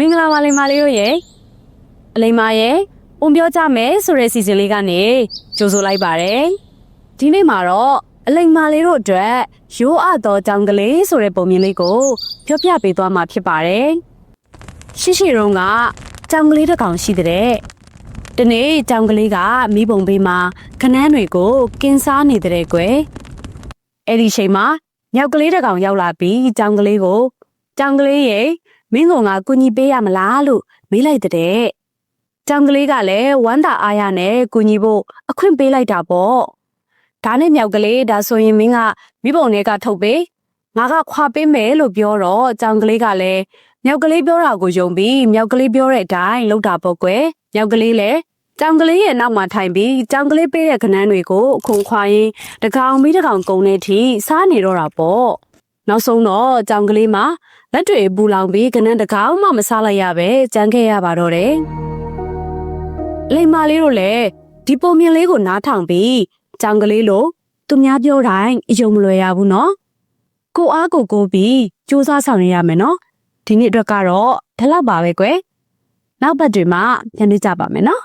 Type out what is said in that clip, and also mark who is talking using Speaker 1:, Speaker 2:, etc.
Speaker 1: မင်္ဂလာပါလိမ္မာလေးတို့ရေအလိမ္မာရေပုံပြောကြမယ်ဆိုတဲ့စီစဉ်လေးကနေကြိုဆိုလိုက်ပါတယ်ဒီနေ့မှာတော့အလိမ္မာလေးတို့အတွက်ရိုးအပ်သောကြောင်ကလေးဆိုတဲ့ပုံမြင်လေးကိုပြောပြပေးသွားမှာဖြစ်ပါတယ်ရှိရှိတုန်းကကြောင်ကလေးတစ်ကောင်ရှိတဲ့ဒီနေ့ကြောင်ကလေးကမိဘုံဘေးမှာခနန်းတွေကိုကင်းစားနေတဲ့ကွယ်အဲ့ဒီချိန်မှာမြောက်ကလေးတစ်ကောင်ရောက်လာပြီးကြောင်ကလေးကိုကြောင်ကလေးရေ မင်းကောင်ကကူညီပေးရမလားလို့မေးလိုက်တဲ့။ကြောင်ကလေးကလည်းဝမ်းသာအားရနဲ့ကူညီဖို့အခွင့်ပေးလိုက်တာပေါ့။ဒါနဲ့မြောက်ကလေးဒါဆိုရင်မင်းကမိဘုံတွေကထုတ်ပေး။ငါကခွာပေးမယ်လို့ပြောတော့ကြောင်ကလေးကလည်းမြောက်ကလေးပြောတာကိုယုံပြီးမြောက်ကလေးပြောတဲ့အတိုင်းလုပ်တာပေါ့ကွယ်။မြောက်ကလေးလည်းကြောင်ကလေးရဲ့နောက်မှာထိုင်ပြီးကြောင်ကလေးပေးတဲ့ခနန်းတွေကိုအခုခွာရင်းတကောင်ပြီးတကောင်ကုံနေထိစားနေတော့တာပေါ့။ နောက်ဆုံးတော့ကြောင်ကလေးမှာလက်တွေပူလောင်ပြီးကနန်းတကောင်းမှမစားလိုက်ရပဲကြမ်းခဲ့ရပါတော့တယ်။လိမ္မာလေးတို့လည်းဒီပုံမြင်လေးကိုနားထောင်ပြီးကြောင်ကလေးလိုသူများပြောတိုင်းအယုံမလွယ်ရဘူးနော်။ကိုအားကိုကိုပြီးစူးစမ်းဆောင်ရရမယ်နော်။ဒီနေ့အတွက်ကတော့ဒါလောက်ပါပဲကွယ်။နောက်ဘက်တွေမှာပြန်တွေ့ကြပါမယ်နော်